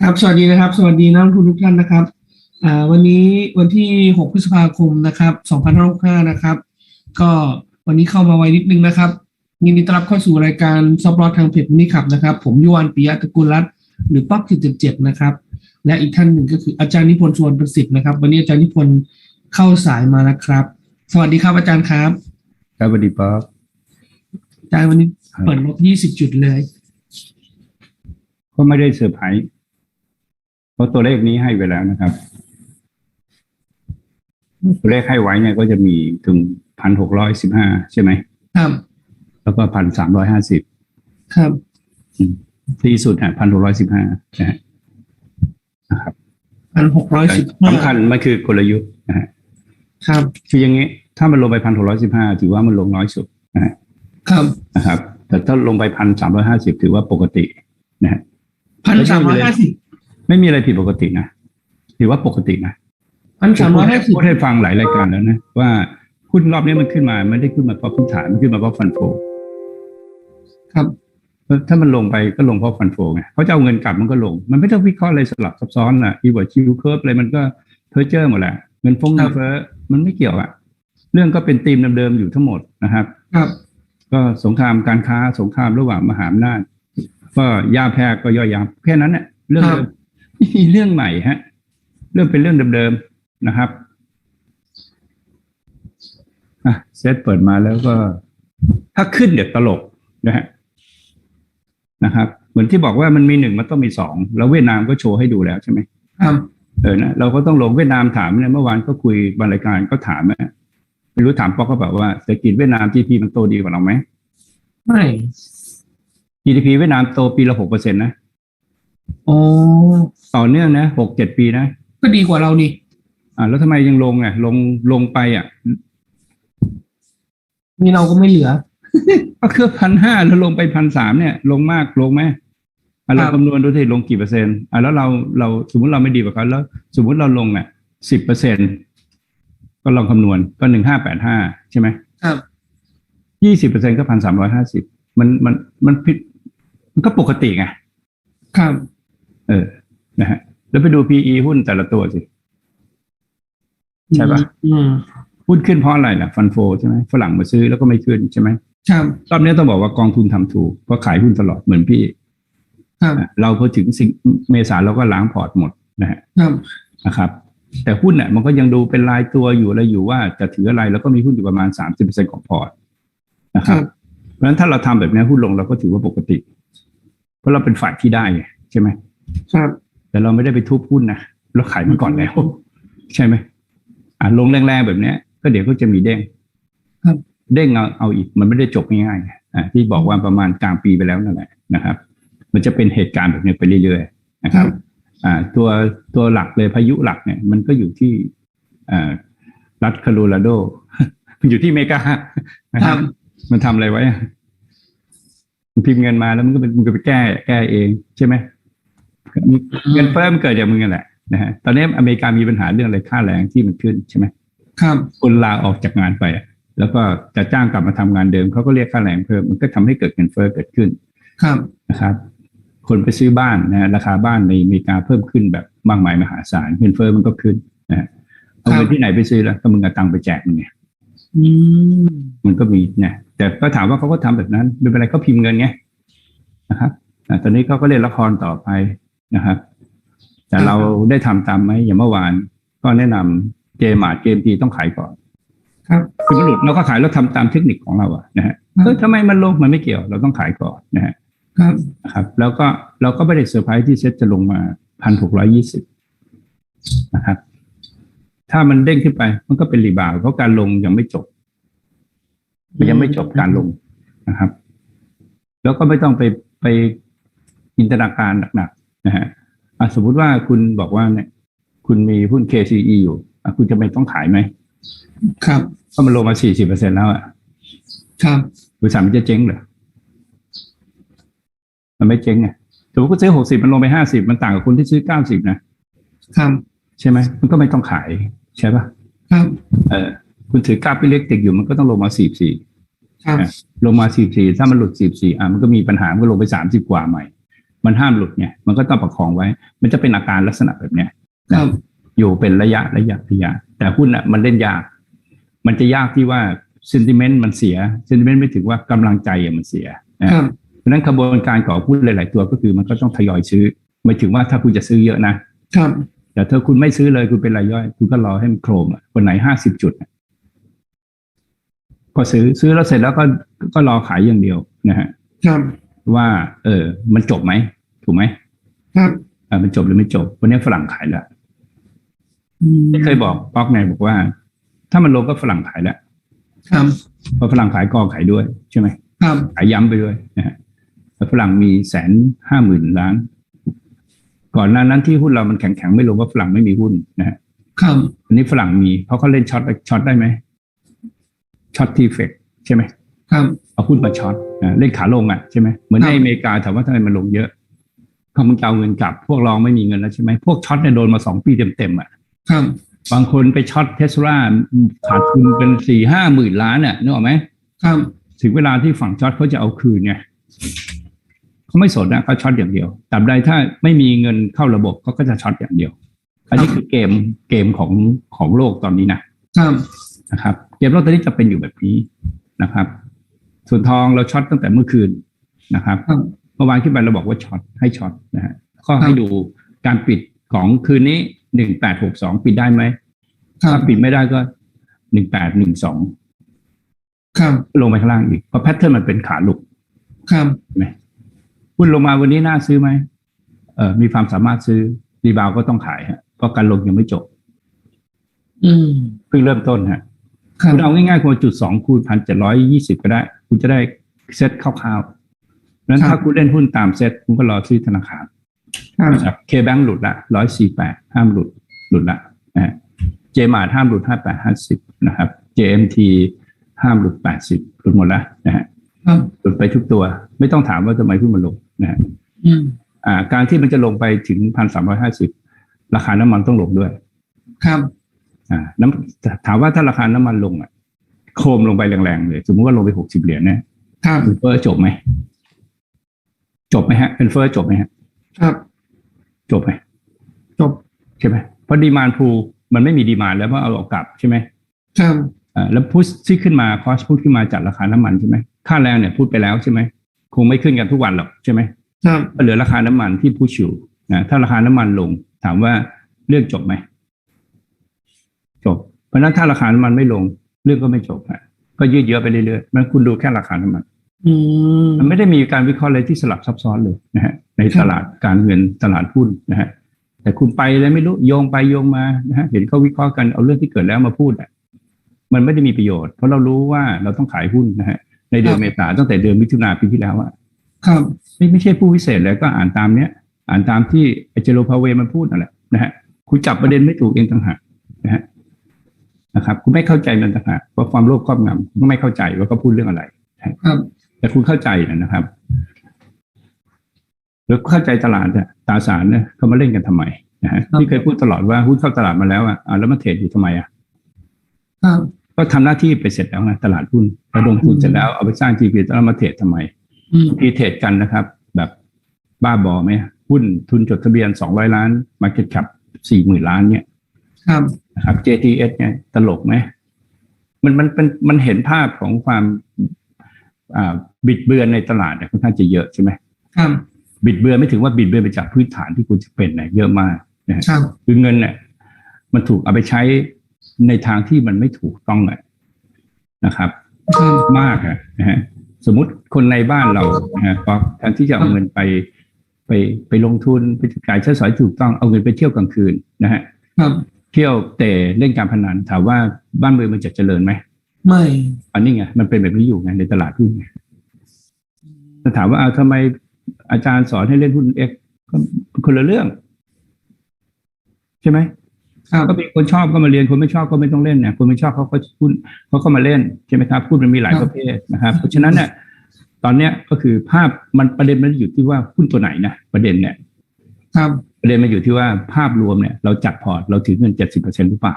ครับสวัสดีนะครับ สวัสดีนักลงทุนทุกท่านนะครับอ่าวันนี้วันที่ 6 พฤษภาคมนะครับ2565นะครับ ก็วันนี้เข้ามาไวนิดนึงนะครับยินดีต้อนรับเข้าสู่รายการซอฟต์ลอทางเพจนี่ครับนะครับ ผมยุวานปิยะตระกูลรัตน์หรือป๊อก777นะครับ และอีกท่านหนึ่งก็คืออาจารย์นิพนธ์สวนประสิทธิ์นะครับ วันนี้อาจารย์นิพนธ์เข้าสายมาแล้วครับ สวัสดีครับอาจารย์ครับครับสวัสดีป๊อกอาจารย์วันนี้เปิดลบ20 จุดเลย ก็ไม่ได้เซอร์ไพรส์ เพราะตัวเลขนี้ให้ไปแล้วนะครับ ตัวเลขให้ไว้เนี่ยก็จะมีถึงพันหกร้อยสิบห้าใช่ไหมครับ แล้วก็พันสามร้อยห้าสิบครับที่สุดฮะพันหกร้อยสิบห้านะฮะนะครับพันหกร้อยสิบสำคัญมันคือกลยุทธ์นะฮะครับคืออย่างนี้ถ้ามันลงไปพันหกร้อยสิบห้าถือว่ามันลงน้อยสุดนะฮะครับนะครับ แต่ถ้าลงไปพันสามร้อยห้าสิบถือว่าปกตินะฮะพันสามร้อยห้าสิบ ไม่มีอะไรผิดปกตินะถือว่าปกตินะพันสามร้อยห้าสิบพูดให้ฟังหลายรายการแล้วนะว่าหุ้นรอบนี้มันขึ้นมาไม่ได้ขึ้นมาเพราะพื้นฐานมันขึ้นมาเพราะฟันโฟครับถ้ามันลงไปก็ลงเพราะฟันโฟไงเขาจะเอาเงินกลับมันก็ลง มันไม่ต้องวิเคราะห์อะไรสลับซับซ้อนอะอีเวอร์ชิวเคิร์ฟอะไรมันก็เพอร์เจอร์หมดแหละเงินฟงเงินเฟ้อมันไม่เกี่ยวอะเรื่องก็เป็นธีมเดิมๆอยู่ทั้งหมดนะครับ ครับ ก็สงครามการค้าสงครามระหว่างมหาอำนาจก็ย่าแพรกก็ย่อยยับแค่นั้นเนี่ยเรื่อง เดิมไม่มีเรื่องใหม่ฮะ เรื่องเป็นเรื่องเดิมๆนะครับอะเซตเปิดมาแล้วก็ ถ้าขึ้นเดี๋ยวตลกนะฮะนะครับ เหมือนที่บอกว่ามันมีหนึ่งมันต้องมีสองแล้วเวียดนามก็โชว์ให้ดูแล้วใช่ไหมครับเออนะเราก็ต้องลงเวียดนามถามเนี่ยเมื่อวานก็คุยบรรรายการก็ถามนะไม่รู้ถามป๊อกก็แบบว่าเศรษฐกิจเวียดนาม GDP มันโตดีกว่าเราไหมไม่ GDP เวียดนามโตปีละหกเปอร์เซ็นต์นะ โอ้ต่อเนื่องนะหกเจ็ดปีนะก็ดีกว่าเรานี่อ่าแล้วทำไมยังลงอะ ลงลงไปอะมีเราก็ไม่เหลือ ก็คือพันห้าแล้วลงไปพันสามเนี่ย ลงมากลงไหมอะเราครับคำนวณดูที่ลงกี่เปอร์เซ็นต์อะแล้วเราเราสมมติเราไม่ดีกว่าเขาแล้ว สมมติเราลงอะสิบเปอร์เซ็นก็ลองคำนวณก็หนึ่งห้าแปดห้าใช่ไหมครับยี่สิบเปอร์เซ็นก็พันสามร้อยห้าสิบมันมันมันผิดมันก็ปกติไงครับ เออ นะฮะ แล้วไปดู PE หุ้นแต่ละตัวสิ ใช่ปะอืมหุ้นขึ้นเพราะอะไรล่ะ ฟันโฟใช่ไหมฝรั่งมาซื้อแล้วก็ไม่ขึ้นใช่ไหมครับรอบนี้ต้องบอกว่ากองทุนทำถูกเพราะขายหุ้นตลอดเหมือนพี่ครับอะเราพอถึงสิงเมษาเราก็ล้างพอร์ตหมดนะฮะครับนะครับ แต่หุ้นเนี่ยมันก็ยังดูเป็นรายตัวอยู่อะไรอยู่ว่าจะถืออะไรแล้วก็มีหุ้นอยู่ประมาณสามสิบเปอร์เซ็นของพอร์ตนะคครัรับบเพราะฉะนั้นถ้าเราทำแบบนี้หุ้นลงเราก็ถือว่าปกติ เพราะเราเป็นฝ่ายที่ได้ไงใช่ไหม ครับ แต่เราไม่ได้ไปทุบหุ้นนะเราขายมันก่อนแล้ว ใช่ไหมอะลงแรงๆแบบเนี้ย ก็เดี๋ยวก็จะมีเด้งครับเด้งเอาเอาอีกมันไม่ได้จบง่ายๆไงอะที่บอกว่าประมาณกลางปีไปแล้วนั่นแหละนะครับ มันจะเป็นเหตุการณ์แบบนี้ไปเรื่อยๆนะครับ อ่า ตัวตัวหลักเลยพายุหลักเนี่ย มันก็อยู่ที่อ่ารัฐโคโลราโดมันอยู่ที่อเมริกานะคครัรับบมันทำอะไรไว้อะมันพิมพ์เงินมาแล้วมันก็เป็นมันก็ไปแก้ แก้เองใช่ไหม เงินเฟ้อมันเกิดจากมึงกันแหละนะฮะตอนนี้อเมริกามีปัญหาเรื่องอะไรค่าแรงที่มันขึ้นใช่ไหมครับคนลาออกจากงานไปอะแล้วก็จะจ้างกลับมาทำงานเดิมเขาก็เรียกค่าแรงเพิ่มมันก็ทำให้เกิดเงินเฟ้อเกิดขึ้น ครับนะครับ คนไปซื้อบ้านนะฮะราคาบ้านในอเมริกาเพิ่มขึ้นแบบมากมายมหาศาลเงินเฟ้อมันก็ขึ้นนะฮะเอาเงินที่ไหนไปซื้อแล้วก็มึงเอาตังค์ไปแจกมึงไงอืมมันก็มีนะแต่ก็ถามว่าเขาก็ทำแบบนั้นไม่เป็นไรเขาพิมพ์เงินไงนะครับอะตอนนี้เขาก็เล่นละครต่อไป นะครับ แต่เราได้ทำตามไหมอย่างเมื่อวาน ก็แนะนำเกมมาร์เกมทีต้องขายก่อน ครับคือมันหลุดเราก็ขายเราทำตามเทคนิคของเราอะนะฮะครับเออทำไมมันลงมันไม่เกี่ยว เราต้องขายก่อนนะฮะครับนะครับ แล้วก็เราก็ไม่ได้เซอร์ไพรส์ที่เซ็ตจะลงมาพันหกร้อยี่สิบนะครับ ถ้ามันเด้งขึ้นไป มันก็เป็นรีบาวด์เพราะการลงยังไม่จบ มันยังไม่จบการลงนะครับ แล้วก็ไม่ต้องไปไปจินตนาการหนักๆ นะฮะอะสมมุติว่าคุณบอกว่าเนี่ย คุณมีหุ้น KCE อยู่อะคุณจะไม่ต้องขายไหมครับเพราะมันลงมา40เปอร์เซ็นแล้วอะครับบริษัทมันจะเจ๊งเหรอมันไม่เจ๊งไงสมมติคุณซื้อ60มันลงไป50มันต่างกับคุณที่ซื้อ90นะครับใช่ไหมมันก็ไม่ต้องขาย ใช่ปะครับเออคุณถือกราฟอิเล็กติกอยู่มันก็ต้องลงมา44ครับลงมา44ถ้ามันหลุด44อะมันก็มีปัญหามันก็ลงไป30กว่าใหม่ มันห้ามหลุดไงมันก็ต้องประคองไว้ มันจะเป็นอาการลักษณะแบบเนี้ยครับอยู่เป็นระยะระยะระยะ แต่หุ้นอะมันเล่นยาก มันจะยากที่ว่าเซนติเมนต์มันเสียเซนติเมนต์ไม่ถึงว่ากำลังใจอะมันเสียนะครับเพราะฉะนั้นกระบวนการของหุ้นหลาย ๆ ตัวก็คือมันก็ต้องทยอยซื้อ ไม่ถึงว่าถ้าคุณจะซื้อเยอะนะครับแต่ถ้าคุณไม่ซื้อเลยคุณเป็นรายย่อย คุณก็รอให้มันโครมอะวันไหนห้าสิบจุดอะก็ซื้อซื้อแล้วเสร็จแล้วก็ก็รอขายอย่างเดียวนะฮะครับ ว่า เออ มันจบไหม ถูกไหมครับอ่ามันจบหรือไม่จบ วันนี้ฝรั่งขายแล้วอืมเคยบอกป๊อกไงบอกว่า ถ้ามันลงก็ฝรั่งขายแล้วครับพอฝรั่งขายก็ขายด้วยใช่ไหมครับขายย้ำไปด้วยนะฮะแล้วฝรั่งมีแสนห้าหมื่นล้าน ก่อนหน้านั้นที่หุ้นเรามันแข็งๆไม่ลงว่าฝรั่งไม่มีหุ้นนะฮะครับอันนี้ฝรั่งมีเพราะเขาเล่นช็อตช็อตได้ไหมช็อตทีเฟกใช่ไหมครับ เอาหุ้นมาช็อตอ่าเล่นขาลงอะใช่ไหมเหมือนครับในอเมริกาถามว่าทำไมมันลงเยอะเขามึงจะเอาเงินกลับ พวกรองไม่มีเงินแล้วใช่ไหมพวกช็อตเนี่ยโดนมาสองปีเต็มๆอะครับบางคนไปช็อตเทสลาขาดทุนเป็นสี่ห้าหมื่นล้านอะนึกออกไหมครับถึงเวลาที่ฝั่งช็อตเขาจะเอาคืนไงเขาไม่สนนะเขาช็อตอย่างเดียวตราบใดถ้าไม่มีเงินเข้าระบบเขาก็จะช็อตอย่างเดียว อันนี้คือเกมเกมของของโลกตอนนี้นะครับนะครับ เกมโลกตอนนี้จะเป็นอยู่แบบนี้นะครับ ส่วนทองเราช็อตตั้งแต่เมื่อคืนนะครับครับเมื่อวานขึ้นไปเราบอกว่าช็อตให้ช็อตนะฮะก็ครัให้บดูการปิดของคืนนี้หนึ่งแปดหกสองปิดได้ไหมครัถ้าบปิดไม่ได้ก็หนึ่งแปดหนึ่งสองครับลงไปข้างล่างอีกเพราะแพทเทิร์นมันเป็นขาลุกครับใช่ไหมหุ้นลงมาวันนี้น่าซื้อไหมเออมีความสามารถซื้อรีบาวก็ต้องขายฮะเพราะการลงยังไม่จบ อืมเพิ่งเริ่มต้นฮะครับคุณเอาง่ายๆคุณเอาจุดสองคูณพันเจ็ดร้อยยี่สิบก็ได้ คุณจะได้เซ็ตคร่าวๆนั้นถ้าคุณเล่นหุ้นตามเซ็ตคุณก็รอซื้อธนาคารครับนะครับเคแบงหลุดละร้อยสี่แปดห้ามหลุดหลุดละนะฮะเจมาห้ามหลุดห้าแปดห้าสิบนะครับ JMT ห้ามหลุดแปดสิบหลุดหมดแล้วนะฮะครับหลุดไปทุกตัว ไม่ต้องถามว่าทำไมหุ้นมันลงนะฮะอืมอ่า การที่มันจะลงไปถึงพันสามร้อยห้าสิบราคาน้ำมันต้องลงด้วย ครับ อ่าน้ำถามว่าถ้าราคาน้ำมันลงอะ โครมลงไปแรงๆเลย สมมติว่าลงไปหกสิบเหรียญเนี่ยครับเฟ้อจบไหม จบไหมฮะเป็นเฟ้อจบไหมฮะ ครับ จบไหมจบใช่ไหมเพราะดีมานพูมันไม่มีดีมานแล้วเพราะเอาออกกลับใช่ไหมครับอ่าแล้วพุชที่ขึ้นมาคอสพุชขึ้นมาจากราคาน้ำมันใช่ไหมค่าแรงเนี่ยพูดไปแล้วใช่ไหมคงไม่ขึ้นกันทุกวันหรอกใช่ไหมครับก็เหลือราคาน้ำมันที่พุชอยู่นะถ้าราคาน้ำมันลง ถามว่าเรื่องจบไหมจบ เพราะฉะนั้นถ้าราคาน้ำมันไม่ลง เรื่องก็ไม่จบอะก็ยืดเยื้อไปเรื่อยๆมันคุณดูแค่ราคาน้ำมันอืมมันไม่ได้มีการวิเคราะห์อะไรที่สลับซับซ้อนเลยนะฮะในครับตลาดการเงินตลาดหุ้นนะฮะแต่คุณไปแล้วไม่รู้โยงไปโยงมานะฮะเห็นเขาวิเคราะห์กันเอาเรื่องที่เกิดแล้วมาพูดอะมันไม่ได้มีประโยชน์ เพราะเรารู้ว่าเราต้องขายหุ้นนะฮะในเดือนเมษาตั้งแต่เดือนมิถุนาปีที่แล้วอะครับไม่ไม่ใช่ผู้วิเศษเลยก็อ่านตามเนี้ย อ่านตามที่ไอเจโรพาเวมันพูดนั่นแหละนะฮะคุณจับประเด็นไม่ถูกเองต่างหากนะฮะ นะครับคุณไม่เข้าใจมันต่างหากเพราะความโลภครอบงำคุณก็ไม่เข้าใจว่าเขาพูดเรื่องอะไรครับ แต่คุณเข้าใจนะครับแล้วเข้าใจตลาดเนี่ยตราสารเนี่ยเขามาเล่นกันทำไมนะฮะที่เคยพูดตลอดว่าหุ้นเข้าตลาดมาแล้วอะอะแล้วมาเทรดอยู่ทำไมอะครับก็ทำหน้าที่ไปเสร็จแล้วนะตลาดหุ้นระดมทุนเสร็จแล้วเอาไปสร้าง GP แล้วมาเทรดทำไมอืมพีเทรดกันนะครับ แบบบ้าบอไหมหุ้นทุนจดทะเบียน200ล้าน Market Cap 40,000ล้านเนี่ยครับ นะครับ JTS เนี่ยตลกไหมมันมันเป็นมันเห็นภาพของความอ่าบิดเบือนในตลาดเนี่ยค่อนข้างจะเยอะใช่ไหมครับบิดเบือนไม่ถึงว่าบิดเบือนไปจากพื้นฐานที่คุณจะเป็นเนี่ยเยอะมากนะฮะครับคือเงินเนี่ยมันถูกเอาไปใช้ในทางที่มันไม่ถูกต้องอะนะครับครับมากอะนะฮะสมมุติคนในบ้านเรานะฮะก็แทนที่จะเอาเงินไปไปไปลงทุนไปจ่ายใช้สอยถูกต้องเอาเงินไปเที่ยวกลางคืนนะฮะครับ เที่ยวเตะเล่นการพนันถามว่าบ้านเมืองมันจะเจริญไหมไม่อันนี้ไงมันเป็นแบบนี้อยู่ไงในตลาดหุ้นไงถ้าถามว่าเอาทำไมอาจารย์สอนให้เล่นหุ้นเอ็กก็คนละเรื่อง ใช่ไหมครับก็มีคนชอบก็มาเรียนคนไม่ชอบก็ไม่ต้องเล่นเนี่ยคนไม่ชอบเขาก็หุ้นเขาก็มาเล่นใช่ไหมครับหุ้นมันมีหลายประเภทนะครับ เพราะฉะนั้นเนี่ยตอนเนี้ยก็คือภาพมันประเด็นมันอยู่ที่ว่าหุ้นตัวไหนนะประเด็นเนี่ย ครับ ประเด็นมันอยู่ที่ว่าภาพรวมเนี่ยเราจัดพอร์ตเราถือเงินเจ็ดสิบเปอร์เซ็นหรือเปล่า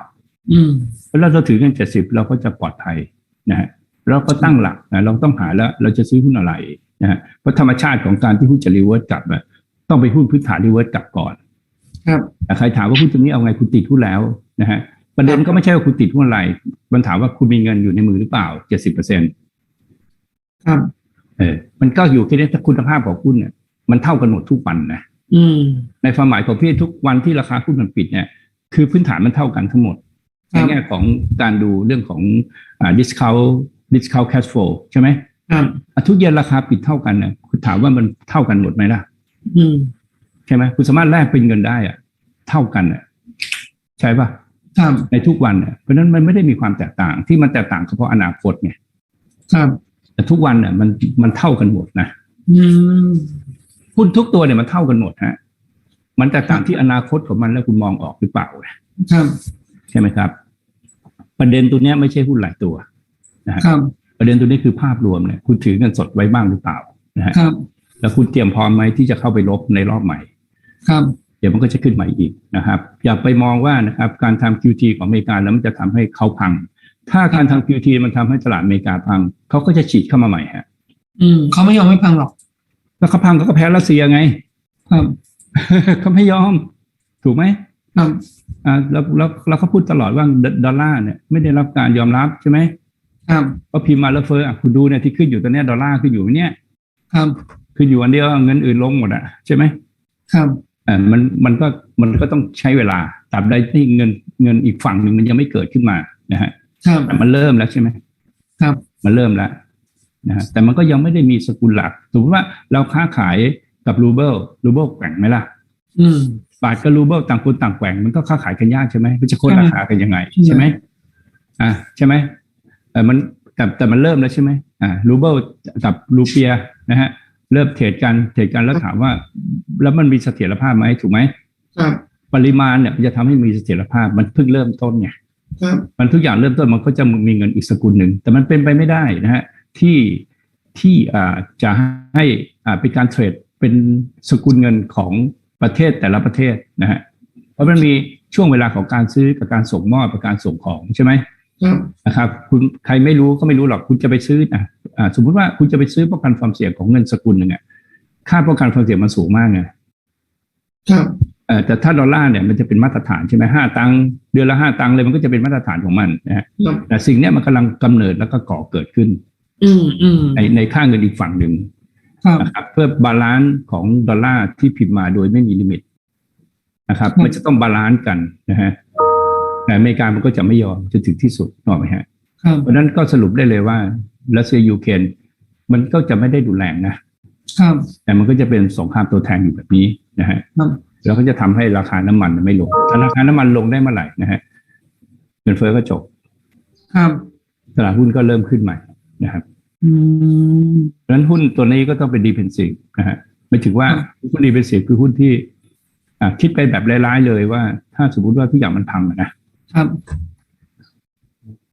อืมเพราะเราเราถือเงินเจ็ดสิบเราก็จะปลอดภัยนะฮะเราก็ตั้งหลักนะเราต้องหาแล้วเราจะซื้อหุ้นอะไรนะฮะเพราะธรรมชาติของการที่หุ้นจะรีเวิร์สกลับอะต้องไปหุ้นพื้นฐานรีเวิร์สกลับก่อน ครับแต่ใครถามว่าหุ้นตัวนี้เอาไงคุณติดหุ้นแล้วนะฮะประเด็นก็ไม่ใช่ว่าคุณติดหุ้นอะไร มันถามว่าคุณมีเงินอยู่ในมือหรือเปล่าเจ็ดสิบเปอร์เซ็นต์ครับ เออ มันก็อยู่แค่นี้ถ้าคุณภาพของหุ้นเนี่ยมันเท่ากันหมดทุกวันนะอืม ในความหมายของพี่ทุกวันที่ราคาหุ้นมันปิดเนี่ย คือพื้นฐานมันเท่ากันทั้งหมดครัในบแง่ของการดูเรื่องของอ่า discount discount cash flow ใช่ไหมครับอะทุกเย็นราคาปิดเท่ากันเนี่ยคุณถามว่ามันเท่ากันหมดไหมล่ะอืมใช่ไหมคุณสามารถแลกเป็นเงินได้อะเท่ากันอะ ใช่ปะครับในทุกวันเนี่ยเพราะฉะนั้นมันไม่ได้มีความแตกต่าง ที่มันแตกต่างเฉพาะอนาคตไงครับแต่ทุกวันเนี่ยมันมันเท่ากันหมดนะอืม หุ้นทุกตัวเนี่ยมันเท่ากันหมดฮะมันแตกต่างที่อนาคตของมันแล้วคุณมองออกหรือเปล่าครับใช่ไหมครับ ประเด็นตัวเนี้ยไม่ใช่หุ้นหลายตัวนะฮะครับ ประเด็นตัวนี้คือภาพรวมเนี่ยคุณถือเงินสดไว้บ้างหรือเปล่านะฮะครับแล้วคุณเตรียมพร้อมไหมที่จะเข้าไปลบในรอบใหม่ ครับ เดี๋ยวมันก็จะขึ้นมาอีกนะครับ อย่าไปมองว่านะครับ การทำ QT ของอเมริกาแล้วมันจะทำให้เขาพัง ถ้าการทำ QT มันทำให้ตลาดอเมริกาพังเขาก็จะฉีดเข้ามาใหม่ฮะ อืมเขาไม่ยอมให้พังหรอก แล้วเขาพังเขาก็แพ้รัสเซียไง ครับเขาไม่ยอม ถูกไหมครับอ่าแล้วแล้วแล้วเขาพูดตลอดว่าดอลลาร์เนี่ยไม่ได้รับการยอมรับใช่ไหมครับก็พิมพ์มาแล้วเฟ้ออะคุณดูเนี่ยที่ขึ้นอยู่ตอนเนี้ยดอลลาร์ขึ้นอยู่เนี่ยครับขึ้นอยู่อันเดียวเงินอื่นลงหมดอะใช่ไหมครับอ่ามันมันก็มันก็ต้องใช้เวลาตราบใดที่เงินเงินอีกฝั่งหนึ่งมันยังไม่เกิดขึ้นมานะฮะครับแต่มันเริ่มแล้วใช่ไหมครับ มันเริ่มแล้ว นะฮะแต่มันก็ยังไม่ได้มีสกุลหลักสมมติว่าเราค้าขายกับรูเบิลรูเบิลแกว่งไหมล่ะอืมบาทกับรูเบิลต่างคนต่างแกว่งมันก็ค้าขายกันยากใช่ไหมมันจะโค่นใช่ราคากันยังไงใช่ใช่ไหมอ่าใช่ไหมเออมันแต่แต่มันเริ่มแล้วใช่ไหมอ่ารูเบิลกับรูเปียนะฮะเริ่มเทรดกันเทรดกันแล้วถามว่า แล้วมันมีเสถียรภาพไหมถูกไหมครับปริมาณเนี่ยมันจะทำให้มีเสถียรภาพมันเพิ่งเริ่มต้นไงครับมันทุกอย่างเริ่มต้นมันก็จะมีเงินอีกสกุลหนึ่งแต่มันเป็นไปไม่ได้นะฮะ ที่ที่อ่าจะให้อ่าเป็นการเทรดเป็นสกุลเงินของประเทศแต่ละประเทศนะฮะเพราะมันมีช่วงเวลาของการซื้อกับการส่งมอบกับการส่งของใช่ไหมครับนะครับคุณใครไม่รู้ก็ไม่รู้หรอกคุณจะไปซื้อนะอ่าสมมุติว่าคุณจะไปซื้อป้องกันความเสี่ยงของเงินสกุลหนึ่งอะค่าป้องกันความเสี่ยงมันสูงมากไงครับเอ่อแต่ถ้าดอลลาร์เนี่ยมันจะเป็นมาตรฐานใช่ไหมห้าตังค์เดือนละห้าตังค์เลยมันก็จะเป็นมาตรฐานของมันนะฮะครับแต่สิ่งเนี้ยมันกำลังกำเนิดแล้วก็ก่อเกิดขึ้นอืมอืม ในในค่าเงินอีกฝั่งหนึ่งครับนะครับเพื่อบาลานซ์ของดอลลาร์ที่พิมพ์มาโดยไม่มีลิมิตนะครับครับ มันจะต้องบาลานซ์กันนะฮะแต่อเมริกามันก็จะไม่ยอมจนถึงที่สุดถูกไหมฮะครับเพราะฉะนั้นก็สรุปได้เลยว่ารัสเซียยูเครนมันก็จะไม่ได้ดุแรงนะครับแต่มันก็จะเป็นสงครามตัวแทนอยู่แบบนี้นะฮะครับแล้วก็จะทำให้ราคาน้ำมันไม่ลงถ้าราคาน้ำมันลงได้เมื่อไหร่นะฮะเงินเฟ้อก็จบครับตลาดหุ้นก็เริ่มขึ้นใหม่ นะครับอืมเพราะฉะนั้นหุ้นตัวนี้ก็ต้องเป็นดีเพนซีฟนะฮะไม่ถึงว่าครับหุ้นดีเพนซีฟคือหุ้นที่อ่าคิดไปแบบร้ายๆเลยว่า ถ้าสมมติว่าทุกอย่างมันพังอะนะครับ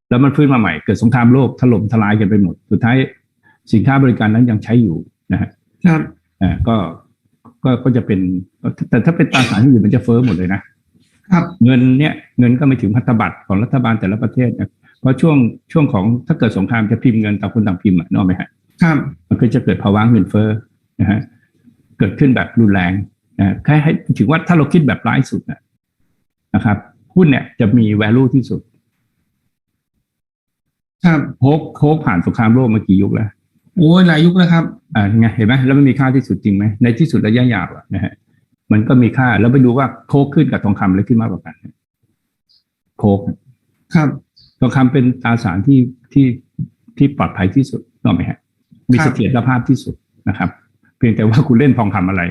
แล้วมันฟื้นมาใหม่เกิดสงครามโลกถล่มทลายกันไปหมด สุดท้ายสินค้าบริการนั้นยังใช้อยู่นะฮะครับอ่าก็ก็ก็จะเป็น แต่ถ้าเป็นตราสารที่อื่นมันจะเฟ้อหมดเลยนะครับ เงินเนี่ยเงินก็ไม่ถึงพันธบัตรของรัฐบาลแต่ละประเทศนะ เพราะช่วงช่วงของถ้าเกิดสงครามจะพิมพ์เงินต่างคนต่างพิมพ์อะนึกออกไหมฮะครับมันก็จะเกิดภาวะเงินเฟ้อนะฮะเกิดขึ้นแบบรุนแรงนะแค่ให้ถือว่าถ้าเราคิดแบบร้ายสุดนะนะครับหุ้นเนี่ยจะมี value ที่สุดครับโคกโคกผ่านสงครามโลกมากี่ยุคแล้วโอ้ยหลายยุคแล้วครับอ่าไงเห็นไหมแล้วมันมีค่าที่สุดจริงไหมในที่สุดระยะยาวอะนะฮะมันก็มีค่าแล้วไปดูว่าโคกขึ้นกับทองคำอะไรขึ้นมากกว่ากัน โคกครับ ทองคำเป็นตราสารที่ที่ที่ปลอดภัยที่สุดถูกไหมฮะมีครัเสบถียรภาพที่สุดนะครับ เพียงแต่ว่าคุณเล่นทองคำอะไร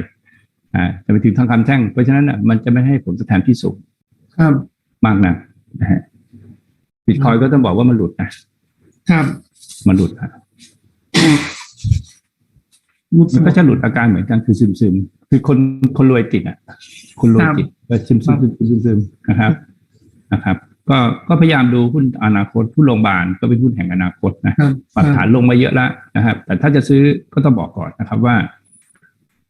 อ่าจะไปถึงทองคำแท่งเพราะฉะนั้นอะมันจะไม่ให้ผลตอบแทนที่สูงครับมากนะนะฮะบิตคอยก็ต้องบอกว่ามันหลุดนะครับมันหลุดนะมุดมันก็จะหลุดอาการเหมือนกันคือซึมซึมๆคือคนคนรวยติดอะ คนรวยติดก็ซึมซึมซึมซึมซึมๆนะครับนะครับ ก็ก็พยายามดูหุ้นอนาคตหุ้นโรงพยาบาลก็เป็นหุ้นแห่งอนาคตนะครับปรับฐานลงมาเยอะแล้วนะครับ แต่ถ้าจะซื้อก็ต้องบอกก่อนนะครับว่า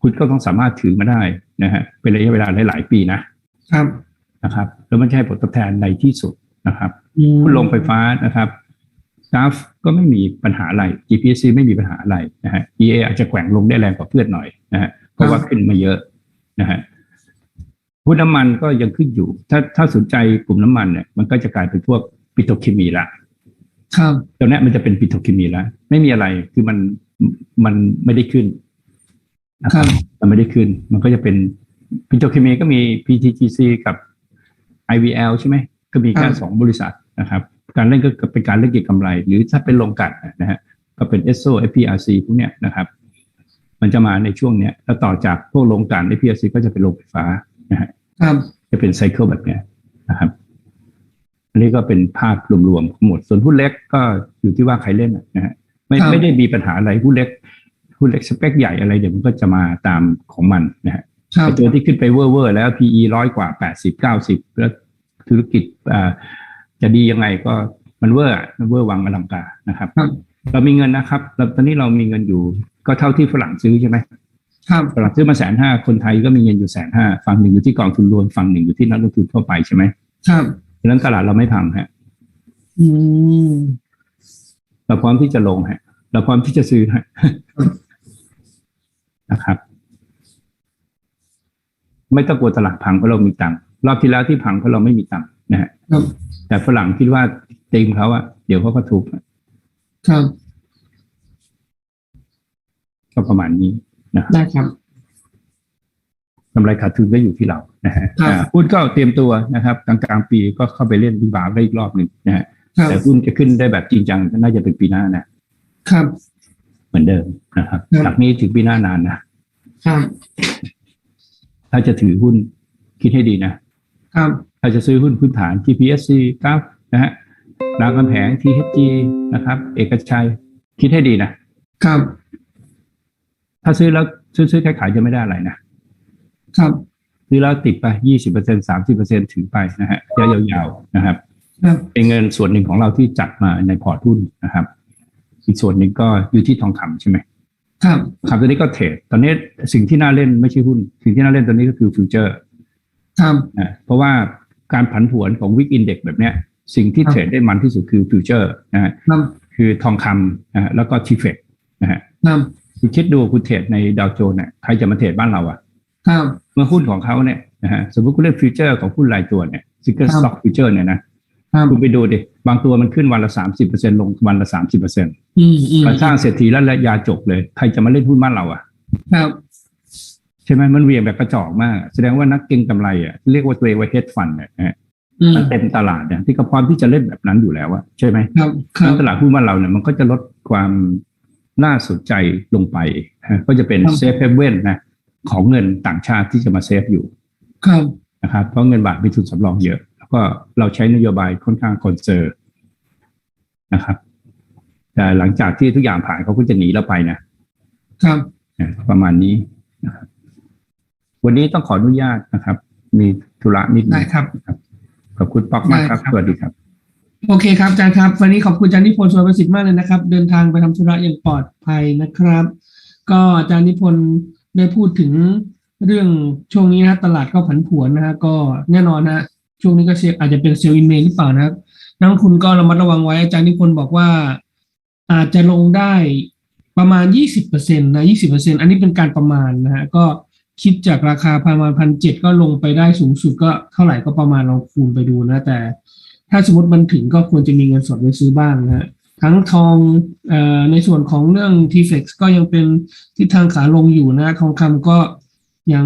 คุณก็ต้องสามารถถือมาได้นะฮะเป็นระยะเวลาหลาย ๆ ปีนะครับนะครับ แล้วมันจะให้ผลตอบแทนในที่สุดนะครับอืมหุ้นโรงไฟฟ้านะครับกราฟก็ไม่มีปัญหาอะไร GPC ไม่มีปัญหาอะไรนะฮะ EA อาจจะแกว่งลงได้แรงกว่าเพื่อนหน่อยนะฮะเพราะว่าขึ้นมาเยอะนะฮะ หุ้นน้ำมันก็ยังขึ้นอยู่ ถ้าถ้าสนใจกลุ่มน้ำมันเนี่ยมันก็จะกลายเป็นพวกปิโตรเคมีละครับตอนนี้มันจะเป็นปิโตรเคมีแล้วไม่มีอะไรคือมันมันไม่ได้ขึ้นนะครับมันไม่ได้ขึ้น มันก็จะเป็นปิโตรเคมีก็มี PTGC กับ IVL ใช่ไหมก็มีแค่ครับสองบริษัทนะครับ การเล่นก็เป็นการเล่นเก็งกำไร หรือถ้าเป็นโรงกลันนะฮะก็เป็น ESSO FPRC พวกเนี้ยนะครับ มันจะมาในช่วงเนี้ยแล้วต่อจากพวกโรงกลัน FPRC ก็จะเป็นโรงไฟฟ้า นะฮะครับจะเป็นไซเคิลแบบเนี้ยนะครับ อันนี้ก็เป็นภาพรวมๆทั้งหมด ส่วนหุ้นเล็กก็อยู่ที่ว่าใครเล่นอะนะฮะไม่ครับไม่ได้มีปัญหาอะไรหุ้นเล็กหุ้นเล็กสเปคใหญ่อะไรเดี๋ยวมันก็จะมาตามของมันนะฮะครับไอ้ตัวที่ขึ้นไปเวอร์เวอร์แล้ว PE ร้อยกว่าแปดสิบเก้าสิบแล้วธุรกิจอ่าจะดียังไงก็มันเวอร์อะมันเวอร์วังอลังการนะครับครับเรามีเงินนะครับเราตอนนี้เรามีเงินอยู่ ก็เท่าที่ฝรั่งซื้อใช่ไหม ครับฝรั่งซื้อมาแสนห้าคนไทยก็มีเงินอยู่แสนห้าฝั่งหนึ่งอยู่ที่กองทุนรวมฝั่งหนึ่งอยู่ที่นักลงทุนทั่วไปใช่ไหมครับดังนั้นตลาดเราไม่พังฮะอืมเราพร้อมที่จะลงฮะ เราพร้อมที่จะซื้อฮะนะครับ ไม่ต้องกลัวตลาดพังเพราะเรามีตังค์รอบที่แล้วที่พังเพราะเราไม่มีตังค์นะฮะครับแต่ฝรั่งคิดว่าตีมเขาอะเดี๋ยวเขาก็ถูกครับก็ประมาณนี้ นะครับได้ครับกำไรขาดทุนก็อยู่ที่เรานะฮะครับอ่าหุ้นก็เตรียมตัวนะครับกลางกลางๆปีก็เข้าไปเล่นรีบาวได้อีกรอบหนึ่งนะฮะครับแต่หุ้นจะขึ้นได้แบบจริงจังก็น่าจะเป็นปีหน้านะครับ เหมือนเดิมนะครับครับจากนี้ถึงปีหน้านานนะครับถ้าจะถือหุ้นคิดให้ดีนะครับถ้าจะซื้อหุ้นพื้นฐาน GPSC ครับนะฮะรามคำแหง THG นะครับ เอกชัยคิดให้ดีนะครับ ถ้าซื้อแล้วซื้อซื้อขายขายจะไม่ได้อะไรนะครับซื้อแล้วติดไปยี่สิบเปอร์เซ็นสามสิบเปอร์เซ็นถือไปนะฮะยะยาวๆนะครับเป็นเงินส่วนหนึ่งของเราที่จัดมาในพอร์ตหุ้นนะครับ อีกส่วนหนึ่งก็อยู่ที่ทองคำใช่ไหมครับครับตัวนี้ก็เทรดตอนนี้สิ่งที่น่าเล่นไม่ใช่หุ้น สิ่งที่น่าเล่นตอนนี้ก็คือฟิวเจอร์ครับนะเพราะว่าการผันผวนของวิกอินเด็กแบบเนี้ย สิ่งที่เทรดได้มันที่สุดคือฟิวเจอร์นะฮะครับคือทองคำนะฮะแล้วก็ทีเฟกนะฮะ ครับคุณคิดดูคุณเทรดในดาวโจนส์เนี่ยใครจะมาเทรดบ้านเราอะครับเมื่อหุ้นของเขาเนี่ยนะฮะสมมติคุณเล่นฟิวเจอร์ของหุ้นรายตัวเนี่ยซิงเกิลครับสต็อกฟิวเจอร์เนี่ยนะครับคุณไปดูดิบางตัวมันขึ้นวันละสามสิบเปอร์เซ็นลงวันละสามสิบเปอร์เซ็นต์อืมอืมมันสร้างเศรษฐีแล้วและยาจบเลย ใครจะมาเล่นหุ้นบ้านเราอะครับ ใช่ไหมมันเหวียงแบบกระจอกมาก แสดงว่านักเก็งกำไรอะเรียกว่าตัวเองว่าเฮดฟันเนี่ยนะฮะอืมมันเต็มตลาดเนี่ยที่เขาพร้อมที่จะเล่นแบบนั้นอยู่แล้วอะใช่ไหมครับครับตลาดหุ้นบ้านเราเนี่ยมันก็จะลดความ น่าสนใจลงไปนะก็จะเป็นครับเซฟเฮเว่นนะของเงินต่างชาติที่จะมาเซฟอยู่ครับนะครับเพราะเงินบาทมีทุนสำรองเยอะ แล้วก็เราใช้นโยบายค่อนข้างคอนเซอร์นะครับแต่หลังจากที่ทุกอย่างผ่านเขาก็จะหนีเราไปนะครับนะประมาณนี้นะครับวันนี้ต้องขออนุญาตนะครับ มีธุระนิดนึได้งครับขอบคุณป๊อกมากครับได้ครับสวัสดีครับ โอเคครับอาจารย์ครับ วันนี้ขอบคุณอาจารย์นิพนธ์สวรรณประสิทธิ์มากเลยนะครับ เดินทางไปทำธุระอย่างปลอดภัยนะครับ ก็อาจารย์นิพนธ์ได้พูดถึงเรื่องช่วงนี้นะตลาดก็ผันผวนนะฮะก็แน่นอนนะช่วงนี้ก็อาจจะเป็นเซลล์อินเมย์หรือเปล่านะครับนักลงทุนก็ระมัดระวังไว้อาจารย์นิพนธ์บอกว่า อาจจะลงได้ประมาณ 20%นะ20%อันนี้เป็นการประมาณนะฮะก็คิดจากราคาประมาณพันเจ็ดก็ลงไปได้สูงสุดก็เท่าไหร่ก็ประมาณลองคูณไปดูนะแต่ ถ้าสมมติมันถึงก็ควรจะมีเงินสดไว้ซื้อบ้างนะฮะทั้งทองอ่อในส่วนของเรื่อง t f x ก็ยังเป็นทิศทางขาลงอยู่นะทองคำก็ยัง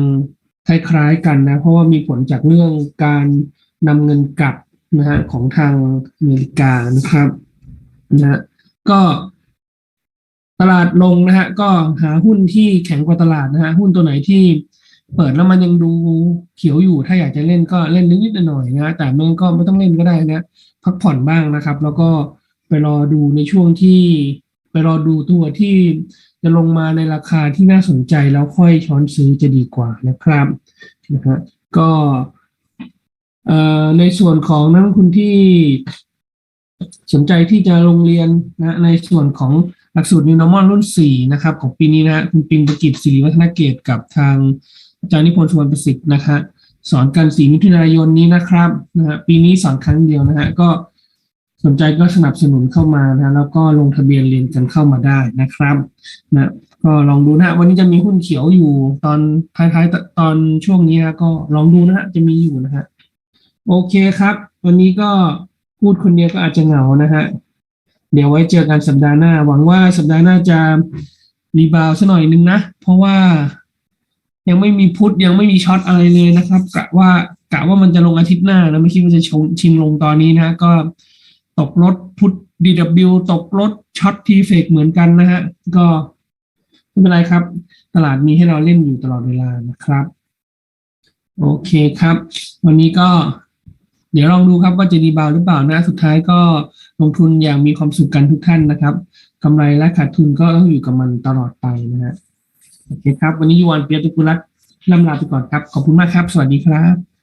คล้ายๆกันนะ เพราะว่ามีผลจากเรื่องการนำเงินกลับนะฮะของทางอเมริกานะครับนะฮะก็ตลาดลงนะฮะก็หาหุ้นที่แข็งกว่าตลาดนะฮะหุ้นตัวไหนที่ เปิดแล้วมันยังดูเขียวอยู่ ถ้าอยากจะเล่นก็เล่นนิดๆหน่อยๆนะ แต่ไม่ก็ไม่ต้องเล่นก็ได้นะ พักผ่อนบ้างนะครับ แล้วก็ไปรอดูในช่วงที่ ไปรอดูตัวที่จะลงมาในราคาที่น่าสนใจแล้วค่อยช้อนซื้อจะดีกว่านะครับนะฮะก็เอ่อในส่วนของนักลงทุนที่สนใจที่จะลงเรียนนะในส่วนของหลักสูตร New Normal รุ่น 4 นะครับ ของปีนี้นะฮะคุณปิงประกิตศิริวัฒนเกตกับทาง อาจารย์นิพนธ์สุวรรณประสิทธิ์นะฮะสอนกันสีมิถุนายนนี้นะครับนะฮะปีนี้สอนครั้งเดียวนะฮะก็สนใจก็สนับสนุนเข้ามานะแล้วก็ลงทะเบียนเรียนกันเข้ามาได้นะครับนะก็ลองดูนะฮะวันนี้จะมีหุ้นเขียวอยู่ตอนท้ายๆตอนช่วงนี้นะก็ลองดูนะฮะจะมีอยู่นะฮะโอเคครับ วันนี้ก็พูดคนเดียวก็อาจจะเหงานะฮะเดี๋ยวไว้เจอกันสัปดาห์หน้า หวังว่าสัปดาห์หน้าจะรีบาวซะหน่อยนึงนะ เพราะว่า ยังไม่มีพุทธยังไม่มีช็อตอะไรเลยนะครับกะว่ากะว่ามันจะลงอาทิตย์หน้านะไม่คิดว่าจะชงชิงลงตอนนี้นะก็ตกรถพุทธ DW ตกรถช็อตทีเฟกเหมือนกันนะฮะก็ไม่เป็นไรครับ ตลาดมีให้เราเล่นอยู่ตลอดเวลานะครับ โอเคครับ วันนี้ก็เดี๋ยวลองดูครับว่าจะรีบาวหรือเปล่านะ สุดท้ายก็ลงทุนอย่างมีความสุขกันทุกท่านนะครับกำไรและขาดทุนก็ต้องอยู่กับมันตลอดไปนะฮะ โอเคครับ วันนี้ยูวานเปียตุกุลัตน์ลำลาไปก่อนครับ ขอบคุณมากครับ สวัสดีครับ